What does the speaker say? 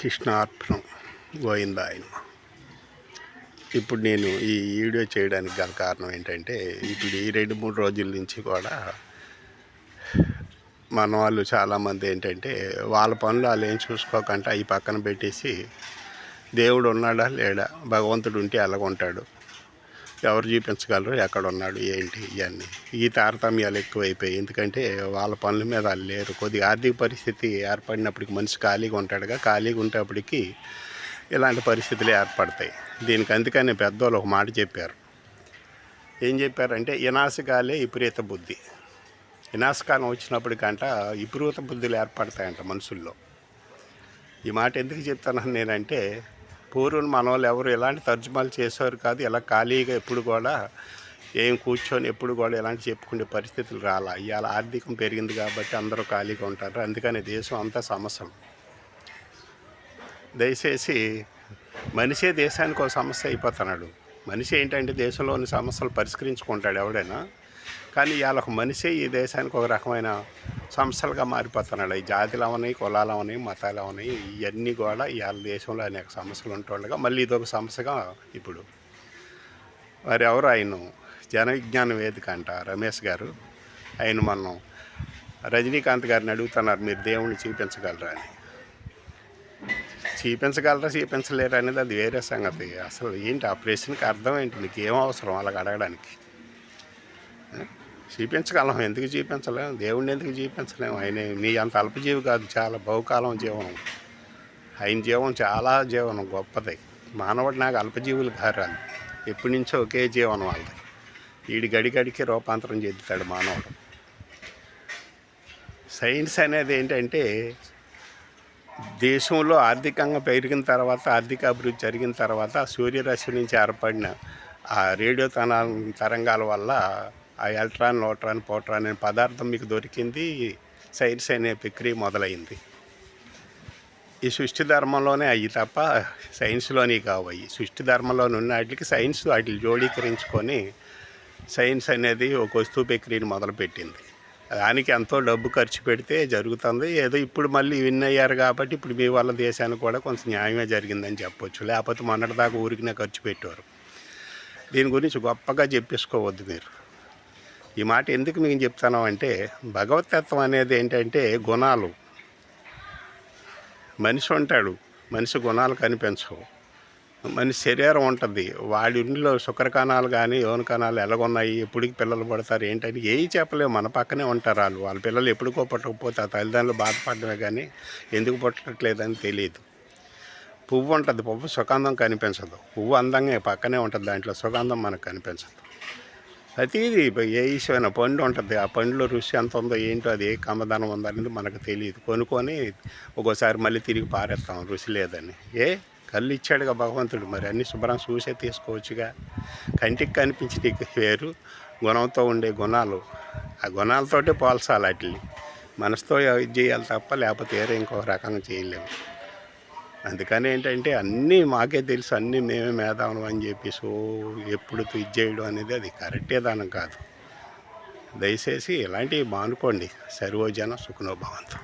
కృష్ణార్పణం గోయిందాయన ఇప్పుడు నేను ఈ వీడియో చేయడానికి గల కారణం ఏంటంటే ఇప్పుడు ఈ రెండు మూడు రోజుల నుంచి కూడా మన వాళ్ళు చాలామంది ఏంటంటే వాళ్ళ పనులు వాళ్ళు ఏం చూసుకోకుండా ఈ పక్కన పెట్టేసి దేవుడు ఉన్నాడా లేడా భగవంతుడు ఉంటే ఎలాగుంటాడు? ఎవరు చూపించగలరు? ఎక్కడ ఉన్నాడు? ఏంటి? ఇవన్నీ ఈ తారతమ్యాలు ఎక్కువైపోయాయి. ఎందుకంటే వాళ్ళ పనుల మీద వాళ్ళు లేరు. కొద్దిగా ఆర్థిక పరిస్థితి ఏర్పడినప్పటికి మనిషి ఖాళీగా ఉంటాడుగా. ఖాళీగా ఉండేప్పటికీ ఇలాంటి పరిస్థితులు ఏర్పడతాయి. దీనికి అందుకని పెద్దవాళ్ళు ఒక మాట చెప్పారు. ఏం చెప్పారంటే ఇనాశకాలే విపరీత బుద్ధి. వినాశకాలం వచ్చినప్పటికంట విపరీత బుద్ధులు ఏర్పడతాయంట మనుషుల్లో. ఈ మాట ఎందుకు చెప్తాను నేనంటే పూర్వం మన వాళ్ళు ఎవరు ఎలాంటి తర్జుమాలు చేసేవారు కాదు ఇలా ఖాళీగా ఎప్పుడు కూడా ఏం కూర్చొని ఎప్పుడు కూడా ఎలాంటి చెప్పుకునే పరిస్థితులు రాలా. ఇవాళ ఆర్థికం పెరిగింది కాబట్టి అందరూ ఖాళీగా ఉంటారు. అందుకని దేశం అంతా సమస్యలు దయచేసి మనిషే దేశానికి ఒక సమస్య అయిపోతున్నాడు మనిషి ఏంటంటే దేశంలోని సమస్యలు పరిష్కరించుకుంటాడు ఎవడైనా. కానీ ఇవాళ ఒక మనిషే ఈ దేశానికి ఒక రకమైన సమస్యలుగా మారిపోతున్నాడు. ఈ జాతులు అవని కులాలు అవని మతాలు అవని ఇవన్నీ కూడా ఇవాళ దేశంలో అనేక సమస్యలు ఉంటుండగా మళ్ళీ ఇదొక సమస్యగా ఇప్పుడు. మరి ఎవరు ఆయన జన విజ్ఞాన వేదిక అంట రమేష్ గారు. ఆయన మనం రజనీకాంత్ గారిని అడుగుతున్నారు మీరు దేవుణ్ణి చూపించగలరా? అని. చూపించగలరా చూపించలేరు? అనేది అది వేరే సంగతి. అసలు ఏంటి ఆ ప్రశ్నకి అర్థం ఏంటి? మీకు ఏం అవసరం అలాగ అడగడానికి? చూపించగలం ఎందుకు చూపించలేము దేవుణ్ణి ఎందుకు చూపించలేము ఆయన నీ అంత అల్పజీవి కాదు. చాలా బహుకాలం జీవనం ఆయన జీవం చాలా జీవనం గొప్పది. మానవుడు నాకు అల్పజీవులు కారాలి ఎప్పటి నుంచో ఒకే జీవనం వాళ్ళది. వీడి గడి గడికి రూపాంతరం చెందుతాడు మానవుడు. సైన్స్ అనేది ఏంటంటే దేశంలో ఆర్థికంగా పెరిగిన తర్వాత ఆర్థిక అభివృద్ధి జరిగిన తర్వాత సూర్యరశ్మి నుంచి ఏర్పడిన ఆ రేడియో తన తరంగాల వల్ల ఆ ఎలక్ట్రాన్ లోట్రాన్ పోట్రాన్ అనే పదార్థం మీకు దొరికింది. సైన్స్ అనే ప్రక్రియ మొదలైంది. ఈ సృష్టి ధర్మంలోనే అయ్యి తప్ప సైన్స్లోని కావు సృష్టి ధర్మంలోని ఉన్న వాటికి సైన్స్ వాటిని జోడీకరించుకొని సైన్స్ అనేది ఒక వస్తువు ప్రక్రియను మొదలుపెట్టింది. దానికి ఎంతో డబ్బు ఖర్చు పెడితే జరుగుతుంది. ఏదో ఇప్పుడు మళ్ళీ విన్ అయ్యారు కాబట్టి ఇప్పుడు మీ వాళ్ళ దేశానికి కూడా కొంచెం న్యాయమే జరిగిందని చెప్పొచ్చు. లేకపోతే మొన్నటిదాకా ఊరికినే ఖర్చు పెట్టారు దీని గురించి గొప్పగా చెప్పేసుకోవద్దు మీరు. ఈ మాట ఎందుకు మీకు చెప్తాను అంటే భగవతత్వం అనేది ఏంటంటే గుణాలు. మనిషి ఉంటాడు మనిషి గుణాలు కనిపించవు. మనిషి శరీరం ఉంటుంది వాడి ఇంట్లో శుక్ర కణాలు కానీ యోన కణాలు ఎలాగున్నాయి ఎప్పటికి పిల్లలు పడతారు ఏంటని ఏవి చెప్పలేము. మన పక్కనే ఉంటారు వాళ్ళు. వాళ్ళ పిల్లలు ఎప్పుడుకో పట్టకపోతే ఆ తల్లిదండ్రులు బాధపడమే కానీ ఎందుకు పుట్టట్లేదని తెలియదు. పువ్వు ఉంటుంది పువ్వు సుగంధం కనిపించదు. పువ్వు అందంగా పక్కనే ఉంటుంది దాంట్లో సుగంధం మనకు కనిపించదు. ప్రతిదీ ఏ ఇష్టమైన పండు ఉంటుంది. ఆ పండులో రుచి ఎంత ఉందో ఏంటో అది ఏ కమ్మదనం ఉందో అనేది మనకు తెలియదు. కొనుక్కొని ఒక్కోసారి మళ్ళీ తిరిగి పారేస్తాం. రుచి లేదని. ఏ? కళ్ళు ఇచ్చాడుగా భగవంతుడు. మరి అన్ని శుభ్రం చూసే తీసుకోవచ్చుగా. కంటికి కనిపించి వేరు. గుణంతో ఉండే గుణాలు. ఆ గుణాలతోటే పోల్చాలి వాటిని. మనసుతో ఇది చేయాలి తప్ప లేకపోతే వేరే ఇంకో రకంగా చేయలేము. అందుకని ఏంటంటే అన్నీ మాకే తెలుసు అన్నీ మేమే మేధావులు అని చెప్పి సో ఎప్పుడు ఇది చేయడం అనేది అది కరెక్టే దానం కాదు. దయచేసి ఇలాంటివి మానుకోండి. సర్వోజన సుఖనోభవంతం